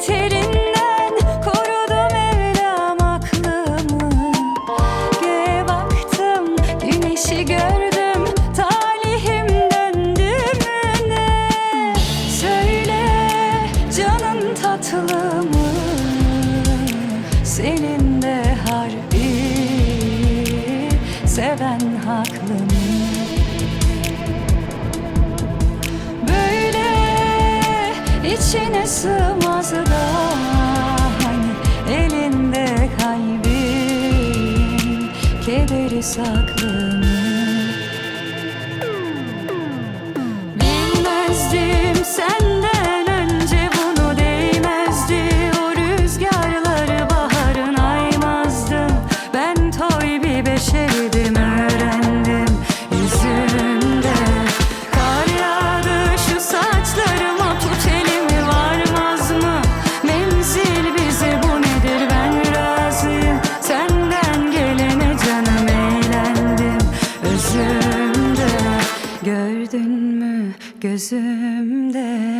beterinden korudum Mevlam aklımı. Göğe baktım güneşi gördüm talihim döndü mü ne? Söyle canın tatlı Senin de harbi seven haklı mı içine sığmaz da hani elinde kalbin kederi saklı mı? Bilmezdim senden önce bunu değmezdi O rüzgarları baharın aymazdım Ben toy bir beşerdim gözümde